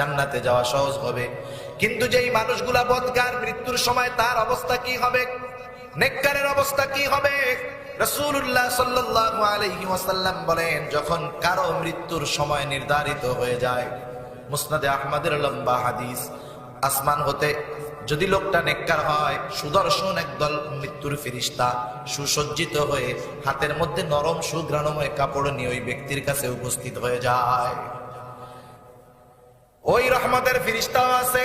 জান্নাতে যাওয়া সহজ হবে। কিন্তু যেই মানুষগুলা বদকার, মৃত্যুর সময় তার অবস্থা কি হবে? নেককারের অবস্থা কি হবে? বলেন, যখন কারও মৃত্যুর সময় নির্ধারিত হয়ে যায়, মুসনাদে আহমদের লম্বা হাদিস, আসমান হতে যদি লোকটা নেককার হয়, সুদর্শন একদল মৃত্যুর ফিরিস্তা, সুসজ্জিত হয়ে হাতের মধ্যে নরম সুঘ্রাণময় কাপড় নিয়ে ওই ব্যক্তির কাছে উপস্থিত হয়ে যায়। ওই রহমতের ফিরিস্তাও আছে,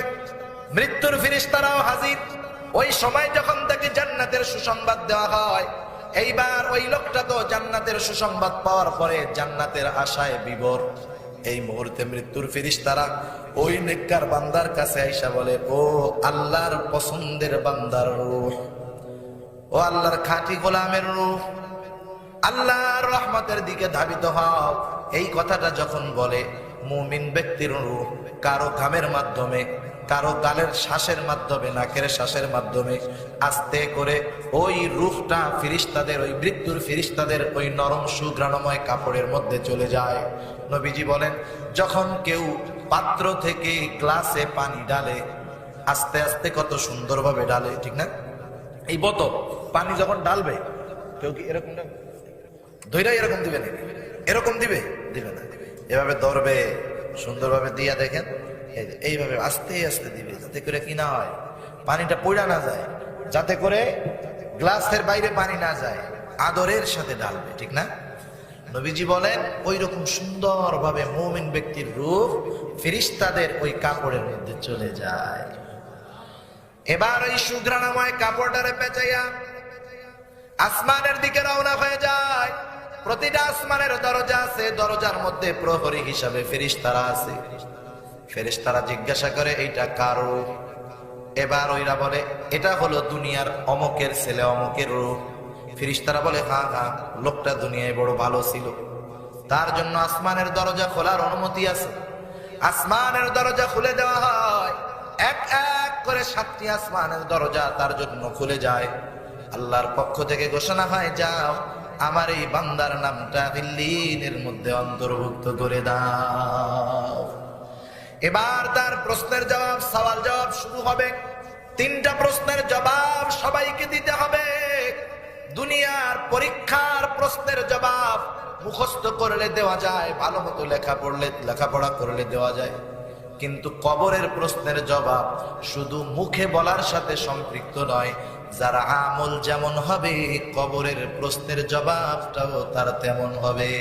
মৃত্যুর ফিরিস্তারাও হাজির। ওই সময় যখন তাকে জান্নাতের সুসংবাদ দেওয়া হয়, এইবার ওই লোকটা তো জান্নাতের সুসংবাদ পাওয়ার পরে জান্নাতের আশায় বিবর। এই মুহূর্তে মৃত্যুর ফিরিস্তারা ওই নেককার বান্দার কাছে আইসা বলে, ও আল্লাহর পছন্দের বান্দার রূহ ও আল্লাহর খাঁটি গোলামের রূহ আল্লাহর রহমতের দিকে ধাবিত হও। এই কথাটা যখন বলে মুমিন ব্যক্তির রূহ কারও ঘামের মাধ্যমে, কারও গালের শ্বাসের মাধ্যমে, নাকের শ্বাসের মাধ্যমে। আস্তে করে ওই রূহটা ফিরিস্তাদের, ওই মৃত্যুর ফিরিস্তাদের ওই নরম সুঘ্রাণময় কাপড়ের মধ্যে চলে যায়। নবীজি বলেন, যখন কেউ পাত্র থেকে গ্লাসে পানি ডালে আস্তে আস্তে কত সুন্দরভাবে ডালে ঠিক না? এই বোতল, পানি যখন ডালবে কেউ কি এরকম ধৈরা এরকম দিবে নাকি? এরকম দিবে? দিবে না। এভাবে ধরবে সুন্দরভাবে দিয়া দেখেন এইভাবে আস্তে আস্তে দিবে, যাতে করে কি না হয়, পানিটা পড়া না যায়, যাতে করে গ্লাসের বাইরে পানি না যায়, আদরের সাথে ডালবে ঠিক না? নবীজি বলেন ওই রকম সুন্দরভাবে মুমিন ব্যক্তির রূপ ফিরিস্তাদের ওই কাপড়ের মধ্যে চলে যায়। এবার ওই সুগ্রাণময় কাপড়টারে পেঁচাইয়া আসমানের দিকে রওনা হয়ে যায়। প্রতিটা আসমানের দরজা আছে, দরজার মধ্যে প্রহরী হিসাবে ফেরিস্তারা আছে। ফেরিস্তারা জিজ্ঞাসা করে, এইটা কারও এবার ওইরা বলে, এটা হলো দুনিয়ার অমকের ছেলে, অমকের রূপ। ফিরিস্তারা বলে, হা হা, লোকটা দুনিয়ায় বড় ভালো ছিল। তার জন্য আসমানের দরজা খোলার অনুমতি আছে। আসমানের দরজা খুলে দেওয়া হয়। এক এক করে সাতটি আসমানের দরজা তার জন্য খুলে যায়। আল্লাহর পক্ষ থেকে ঘোষণা হয়, যাও আমার এই বান্দার নামটা হিল্লিনের মধ্যে অন্তর্ভুক্ত করে দাও। এবার তার প্রশ্নের জবাব, সওয়াল জবাব শুরু হবে। তিনটা প্রশ্নের জবাব সবাইকে দিতে হবে। দুনিয়ার পরীক্ষার প্রশ্নের জবাব মুখস্থ করলে দেওয়া যায়, ভালো মতো লেখা পড়লে, লেখাপড়া করলে দেওয়া যায়। কিন্তু কবরের প্রশ্নের জবাব শুধু মুখে বলার সাথে সম্পৃক্ত নয় যারা আমল যেমন হবে কবরের প্রশ্নের জবাবটাও তার তেমন হবে।